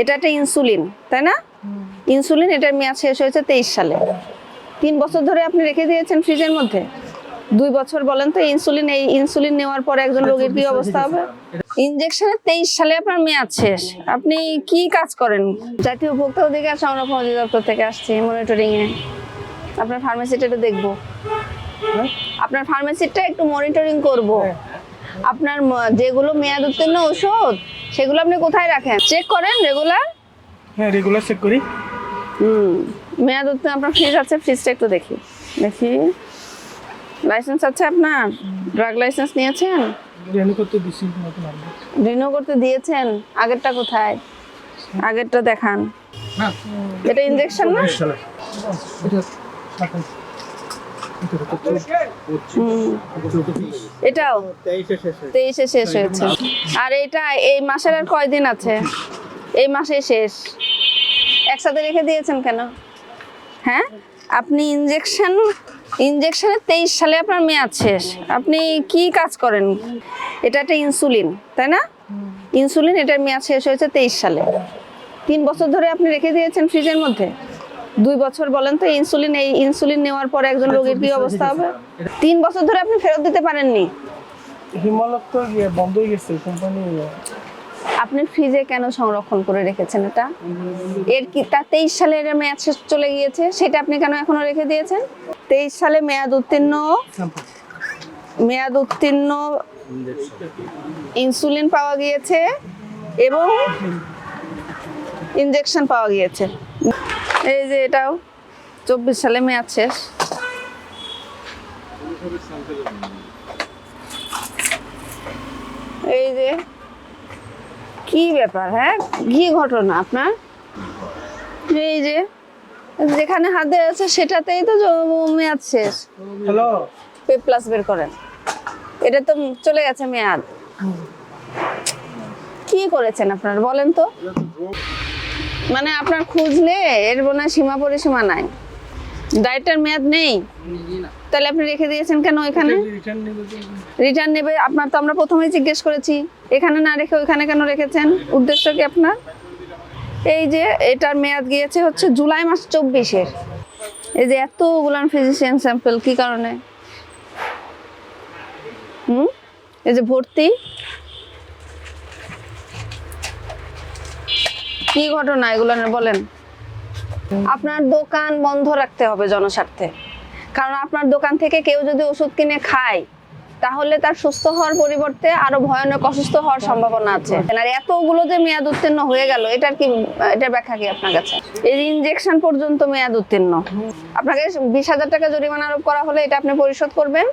এটা একটা ইনসুলিন তাই না? ইনসুলিন এটার মেয়াদ শেষ হয়েছে তেইশ সালে। তিন বছর ধরে আপনি রেখে দিয়েছেন ফ্রিজের মধ্যে। দুই বছর বলেন তো ইনসুলিন এই ইনসুলিন নেওয়ার পর একজন রোগীর কি অবস্থা হবে? ইনজেকশনের তেইশ সালে আপনার মেয়াদ শেষ। আপনি কি কাজ করেন? জাতীয় উপভোক্তা অধিকার সংরক্ষণ অধিদপ্তর থেকে আসছি মনিটরিং এ আপনার ফার্মেসিটা একটু দেখব। আপনার ফার্মেসিটা একটু মনিটরিং করব। আপনার যেগুলো মেয়াদ উত্তীর্ণ ওষুধ সেগুলো আপনি কোথায় রাখেন? চেক করেন রেগুলার হ্যাঁ রেগুলার চেক করি। হুম মেয়াদ উত্তীর্ণ আপনার ফ্রিজ আছে ফ্রিজটা একটু দেখি। দেখি। লাইসেন্স আছে আপনার? ড্রাগ লাইসেন্স নিয়েছেন? রেনু করতে নতুন রিনিউ করতে দিয়েছেন? আগেরটা কোথায়? আগেরটা দেখান। না এটা ইনজেকশন না সালে এটা সাতাশ হুম এটাও তেইশে শেষ হয়েছে। আর এটা এই মাসের আর কয়দিন আছে? এই মাসে শেষ। একসাথে রেখে দিয়েছেন কেন? হ্যাঁ? আপনি ইনজেকশন ইনজেকশনের তেইশ সালে আপনার মেয়াদ শেষ। আপনি কি কাজ করেন? এটা একটা ইনসুলিন তাই না? ইনসুলিন এটার মেয়াদ শেষ হয়েছে তেইশ সালে। তিন বছর ধরে আপনি রেখে দিয়েছেন ফ্রিজের মধ্যে? দুই বছর বলেন তো ইনসুলিন এই ইনসুলিন নেওয়ার পর একজন রোগীর কি অবস্থা হবে? তিন বছর ধরে আপনি ফেরত দিতে পারেননি? হিমালয় তো বন্ধ হয়ে গেছে কোম্পানি আপনি ফ্রিজে কেন সংরক্ষণ করে রেখেছেন এটা? এর কি তা তেইশ সালে এর মেয়াদ শেষ চলে গিয়েছে সেটা আপনি কেন এখনও রেখে দিয়েছেন? তেইশ সালে মেয়াদ উত্তীর্ণ মেয়াদ উত্তীর্ণ ইনসুলিন পাওয়া গিয়েছে এবং ইনজেকশন পাওয়া গিয়েছে। এই যে এটাও চব্বিশ সালে মেয়াদ শেষ। এই যে কি ব্যাপার হ্যাঁ? কি ঘটনা আপনার? এই যে যেখানে হাতে আছে সেটাতেই তো মেয়াদ শেষ। হ্যালো। পে প্লাস বের করেন। এটা তো চলে গেছে মেয়াদ। কি করেছেন আপনার বলেন তো? মানে আপনার খুঁজলে এর বোনা সীমা পরিসীমা নাই। ডায়েটের মেয়াদ নেই। তাহলে আপনি রেখে দিয়েছেন কেন এখানে? রিটার্ন নেবে রিটার্ন নেবে আপনার তো আমরা প্রথমেই জিজ্ঞেস করেছি। এখানে না রেখে ওইখানে কেন রেখেছেন? উদ্দেশ্য কি আপনার? এই যে এটার মেয়াদ গিয়েছে হচ্ছে জুলাই মাস চব্বিশের। এই যে এতগুলান ফিজিশিয়ান স্যাম্পল কি কারণে? হুম? এই যে ভর্তি কি ঘটনা এগুলো বলেন? আপনার দোকান বন্ধ রাখতে হবে জনস্বার্থে। কারণ আপনার দোকান থেকে কেউ যদি ওষুধ কিনে খায়, তাহলে তার সুস্থ হওয়ার পরিবর্তে আরও ভয়ানক অসুস্থ হওয়ার সম্ভাবনা আছে। আর এতগুলো যে মেয়াদ উত্তীর্ণ হয়ে গেল, এটার কি, এটার ব্যাখ্যা কি আপনার কাছে? এই ইনজেকশন পর্যন্ত মেয়াদ উত্তীর্ণ। আপনাকে বিশ হাজার টাকা জরিমানা আরোপ করা হলে এটা আপনি পরিশোধ করবেন।